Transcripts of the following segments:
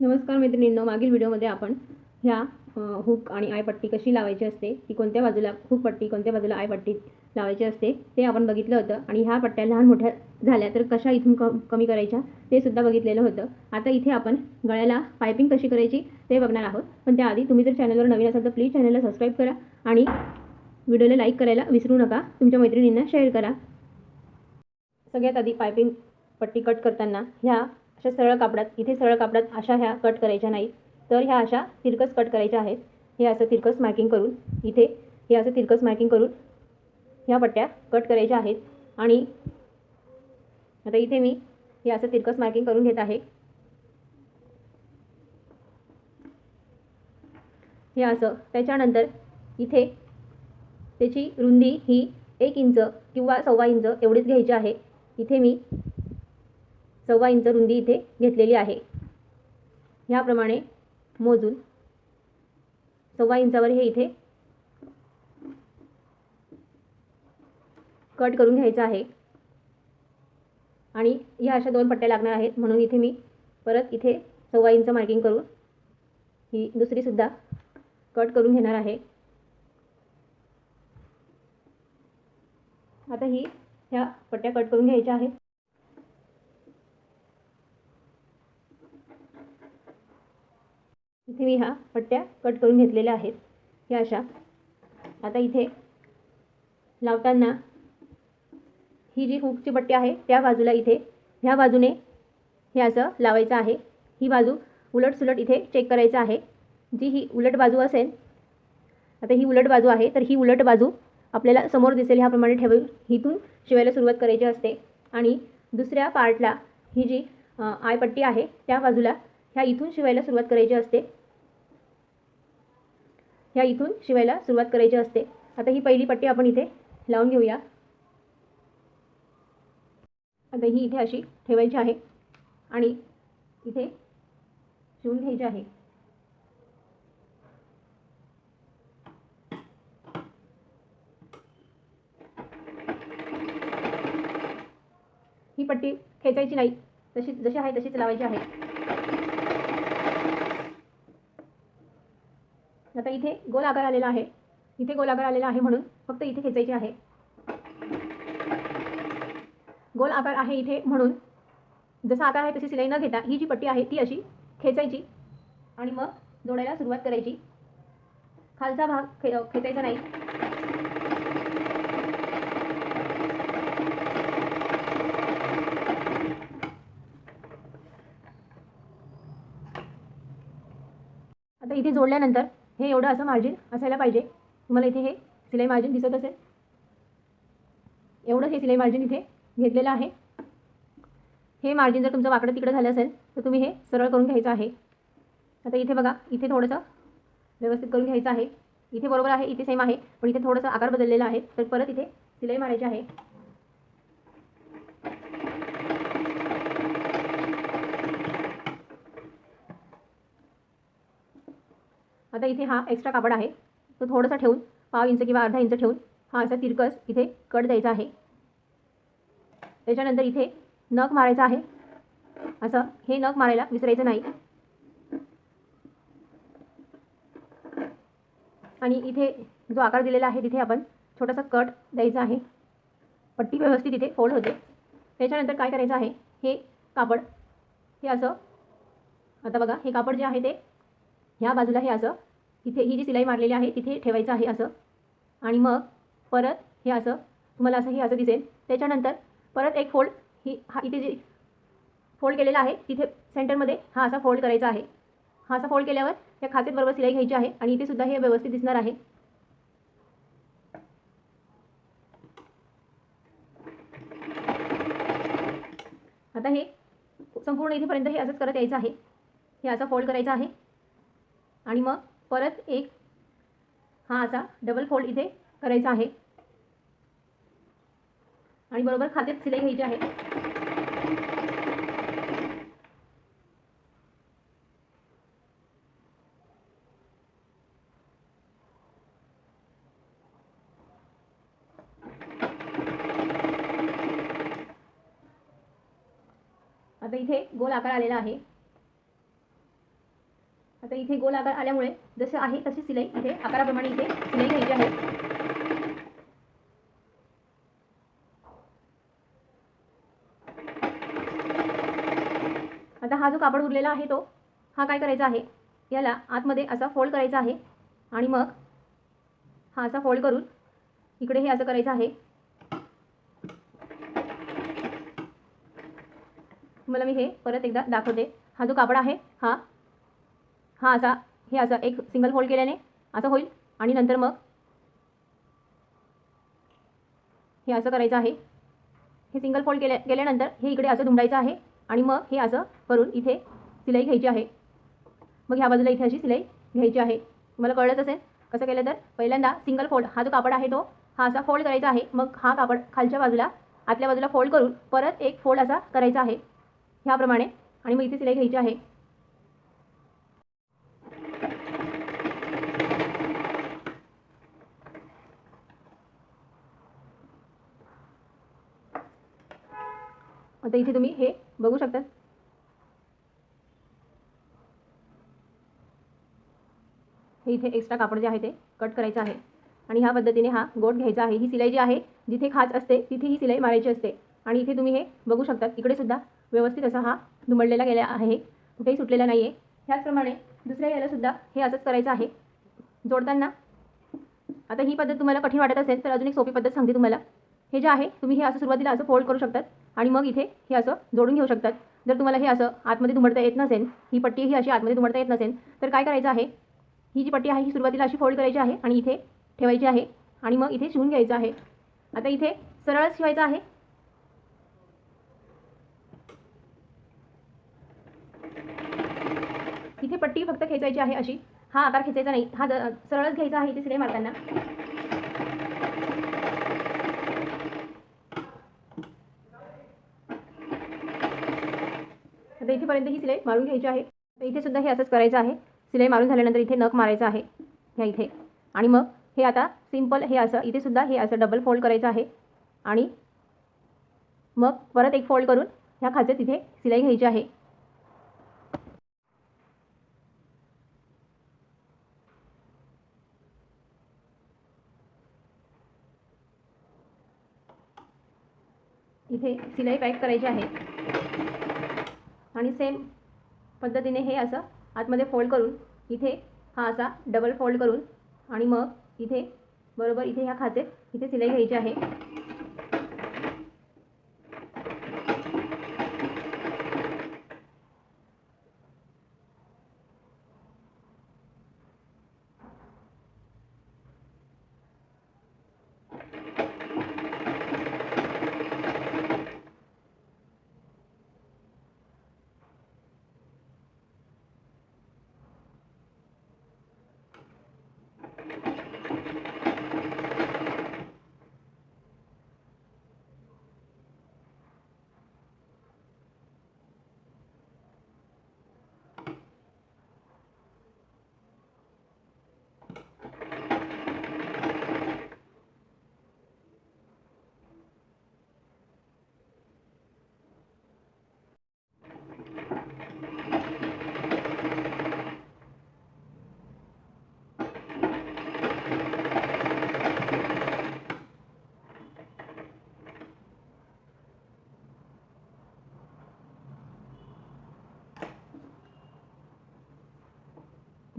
नमस्कार मैत्रिणींनो मागील व्हिडिओमध्ये आपण ह्या हुक आणि आयपट्टी कशी लावायची असते ती कोणत्या बाजूला हुक पट्टी कोणत्या बाजूला आयपट्टी लावायची असते ते आपण बघितलं होतं. आणि ह्या पट्ट्या लहान मोठ्या झाल्या तर कशा इथून क कमी करायच्या ते सुद्धा बघितलेलं होतं. आता इथे आपण गळ्याला पायपिंग कशी करायची ते बघणार आहोत. पण त्याआधी तुम्ही जर चॅनलवर नवीन असाल तर प्लीज चॅनलला सबस्क्राईब करा आणि व्हिडिओला लाईक करायला विसरू नका. तुमच्या मैत्रिणींना शेअर करा. सगळ्यात आधी पायपिंग पट्टी कट करताना ह्या अशा सरळ कापडात इथे सरळ कापडात अशा ह्या कट करायच्या नाही. तर ह्या अशा तिरकस कट करायच्या आहेत. हे असं तिरकस मार्किंग करून इथे हे असं तिरकस मार्किंग करून ह्या पट्ट्या कट करायच्या आहेत. आणि आता इथे मी हे असं तिरकस मार्किंग करून घेत आहे. हे असं. त्याच्यानंतर इथे त्याची रुंदी ही एक इंच किंवा सव्वा इंच एवढीच घ्यायची आहे. इथे मी सव्वा इंच रुंदी इथे घेतलेली आहे. ह्याप्रमाणे मोजून सव्वा इंचावर हे इथे कट करून घ्यायचं आहे. आणि ह्या अशा दोन पट्ट्या लागणार आहेत म्हणून इथे मी परत इथे सव्वा इंच मार्किंग करून ही दुसरीसुद्धा कट करून घेणार आहे. आता ही ह्या पट्ट्या कट करून घ्यायच्या आहेत. इथे मी ह्या पट्ट्या कट करून घेतलेल्या आहेत. ह्या अशा. आता इथे लावताना ही जी हुकची पट्टी आहे त्या बाजूला इथे ह्या बाजूने हे असं लावायचं आहे. ही बाजू उलट सुलट इथे चेक करायचं आहे. जी ही उलट बाजू असेल आता ही उलट बाजू आहे तर ही उलट बाजू आपल्याला समोर दिसेल ह्याप्रमाणे ठेवून इथून शिवायला सुरुवात करायची असते. आणि दुसऱ्या पार्टला ही जी आयपट्टी आहे त्या बाजूला ह्या इथून शिवायला सुरुवात करायची असते. ह्या इथून शिवायला सुरुवात करायची असते. आता ही पहिली पट्टी आपण इथे लावून घेऊया. आता ही इथे अशी ठेवायची आहे आणि इथे शिवून घ्यायची आहे. ही पट्टी खेचायची नाही. तशी जशी आहे तशीच लावायची आहे. आता इथे गोल आकार आलेला आहे. इथे गोल आकार आलेला आहे म्हणून फक्त इथे खेचायची आहे. गोल आकार आहे इथे म्हणून जसा आकार आहे तशी सिलाई न घेता ही जी पट्टी आहे ती अशी खेचायची आणि मग जोडायला सुरुवात करायची. खालचा भाग खे खेचायचा नाही. आता इथे जोडल्यानंतर हे एवढं असं मार्जिन असायला पाहिजे. तुम्हाला इथे हे सिलाई मार्जिन दिसत असेल. एवढं हे सिलाई मार्जिन इथे घेतलेलं आहे. हे मार्जिन जर तुमचं वाकडं तिकडं झालं असेल तर तुम्ही हे सरळ करून घ्यायचं आहे. आता इथे बघा इथे थोडंसं व्यवस्थित करून घ्यायचं आहे. इथे बरोबर आहे इथे सेम आहे पण इथे थोडंसं आकार बदललेला आहे. तर परत इथे सिलाई मारायची आहे. आता इथे हा एक्स्ट्रा कापड आहे. तो थोडासा ठेवून पाव इंच किंवा अर्धा इंच ठेवून हा असा तिरकस इथे कट द्यायचा आहे. त्याच्यानंतर इथे नख मारायचा आहे. असं हे नख मारायला विसरायचं नाही. आणि इथे जो आकार दिलेला आहे तिथे आपण छोटासा कट द्यायचा आहे. पट्टी व्यवस्थित इथे फोल्ड होते. त्याच्यानंतर काय करायचं आहे हे कापड हे असं आता बघा हे कापड जे आहे ते ह्या बाजूला हे असं इथे ही जी सिलाई मारलेली आहे तिथे ठेवायचं आहे असं. आणि मग परत हे असं तुम्हाला असं हे असं दिसेल. त्याच्यानंतर परत एक फोल्ड ही हा इथे जे फोल्ड केलेला आहे तिथे सेंटरमध्ये हा असा फोल्ड करायचा आहे. हा असा फोल्ड केल्यावर या खाचेत बरोबर सिलाई घ्यायची आहे आणि इथे सुद्धा हे व्यवस्थित दिसणार आहे. आता हे संपूर्ण इथेपर्यंत हे असंच करत यायचं आहे. हे असं फोल्ड करायचं आहे. आणि मग परत एक हा असा डबल फोल्ड इथे करायचा आहे. आणि बरोबर खात्यात सिलाई घ्यायची आहे. आता इथे गोल आकार आलेला आहे. आता इथे गोल आकार आल्यामुळे जसे आहे तशी सिलाई इथे आकाराप्रमाणे इथे सिलाई घ्यायची आहे. आता हा जो कापड उरलेला आहे तो हा काय करायचा आहे? याला आतमध्ये असा फोल्ड करायचा आहे आणि मग हा असा फोल्ड करून इकडे हे असं करायचं आहे. मला मी हे परत एकदा दाखवते. हा जो कापड आहे हा हा असा हे असं एक सिंगल फोल्ड केल्याने असं होईल. आणि नंतर मग हे असं करायचं आहे. हे सिंगल फोल्ड केल्या केल्यानंतर हे इकडे असं धुंडायचं आहे. आणि मग हे असं करून इथे सिलाई घ्यायची आहे. मग ह्या बाजूला इथे अशी सिलाई घ्यायची आहे. तुम्हाला कळलंच असेल? कसं केलं तर? पहिल्यांदा सिंगल फोल्ड हा जो कापड आहे तो हा असा फोल्ड करायचा आहे. मग हा कापड खालच्या बाजूला आतल्या बाजूला फोल्ड करून परत एक फोल्ड असा करायचा आहे. ह्याप्रमाणे. आणि मग इथे सिलाई घ्यायची आहे. आता इथे तुम्ही हे बघू शकता हे इथे एक्स्ट्रा कापड जे आहे ते कट करायचं आहे. आणि ह्या पद्धतीने हा गोट घ्यायचा आहे. ही सिलाई जी आहे जिथे खाच असते तिथे ही सिलाई मारायची असते. आणि इथे तुम्ही हे बघू शकता इकडे सुद्धा व्यवस्थित असा हा दुमडलेला गेला आहे. कुठेही सुटलेला नाही आहे ह्याचप्रमाणे दुसऱ्या याला सुद्धा हे असंच करायचं आहे. जोडताना आता ही पद्धत तुम्हाला कठीण वाटत असेल तर अजून एक सोपी पद्धत सांगते तुम्हाला. हे जे आहे तुम्ही हे असं सुरुवातीला असं फोल्ड करू शकतात. आणि मग इथे हे असं जोडून घेऊ शकतात. जर तुम्हाला हे असं आतमध्ये दुमडता येत नसेल ही पट्टी ही अशी आतमध्ये दुमडता येत नसेल तर काय करायचं आहे? ही जी पट्टी आहे ही सुरुवातीला अशी फोल्ड करायची आहे आणि इथे ठेवायची आहे आणि मग इथे शिवून घ्यायचं आहे. आता इथे सरळच शिवायचं आहे. इथे पट्टी फक्त खेचायची आहे अशी. हा आकार खेचायचा नाही. हा सरळच घ्यायचा आहे इथे सिलाई मारताना. आता इथेपर्यंत ही सिलाई मारून घ्यायची आहे. तर इथे सुद्धा हे असंच करायचं आहे. सिलाई मारून झाल्यानंतर इथे नख मारायचं आहे. ह्या इथे. आणि मग हे आता सिंपल हे असं इथे सुद्धा हे असं डबल फोल्ड करायचं आहे. आणि मग परत एक फोल्ड करून ह्या खाचे तिथे सिलाई घ्यायची आहे. इथे सिलाई पॅक करायची आहे. आणि सेम पद्धतीने हे असं आतमध्ये फोल्ड करून इथे हा असा डबल फोल्ड करून आणि मग इथे बरोबर इथे ह्या खाचेत इथे सिलाई घ्यायची आहे.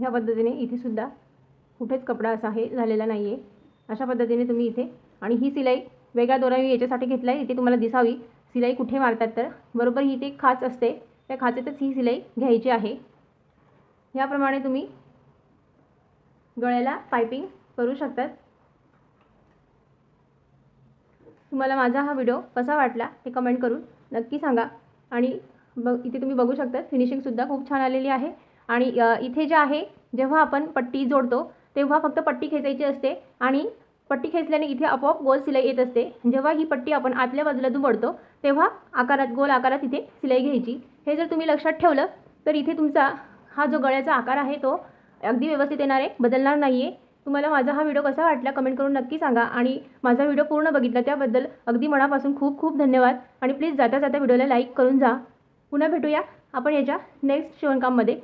ह्या पद्धतीने इथे सुद्धा कुठेच कपडा असा हे झालेला नाही आहे अशा पद्धतीने तुम्ही इथे आणि ही सिलाई वेगळा दोरा मी याच्यासाठी घेतला आहे इथे तुम्हाला दिसावी. सिलाई कुठे मारतात तर? बरोबर ही इथे खाच असते. त्या खाचेतच ही सिलाई घ्यायची आहे. याप्रमाणे तुम्ही गळ्याला पायपिंग करू शकतात. तुम्हाला माझा हा व्हिडिओ कसा वाटला हे कमेंट करून नक्की सांगा. आणि बघ इथे तुम्ही बघू शकता फिनिशिंगसुद्धा खूप छान आलेली आहे. आणि इथे जे आहे जेव्हा आपण पट्टी जोडतो तेव्हा फक्त पट्टी खेचायची असते आणि पट्टी खेचल्याने इथे आपोआप गोल सिलाई येत असते. जेव्हा ही पट्टी आपण आतल्या बाजूला दुमडतो तेव्हा आकारात गोल आकारात इथे सिलाई घ्यायची. हे जर तुम्ही लक्षात ठेवलं तर इथे तुमचा हा जो गळ्याचा आकार आहे तो अगदी व्यवस्थित येणार आहे बदलणार नाही आहे तुम्हाला माझा हा व्हिडिओ कसा वाटला कमेंट करून नक्की सांगा आणि माझा व्हिडिओ पूर्ण बघितला त्याबद्दल अगदी मनापासून खूप खूप धन्यवाद. आणि प्लीज जाता जाता व्हिडिओला लाईक करून जा. पुन्हा भेटूया आपण याच्या नेक्स्ट शिवणकाममध्ये.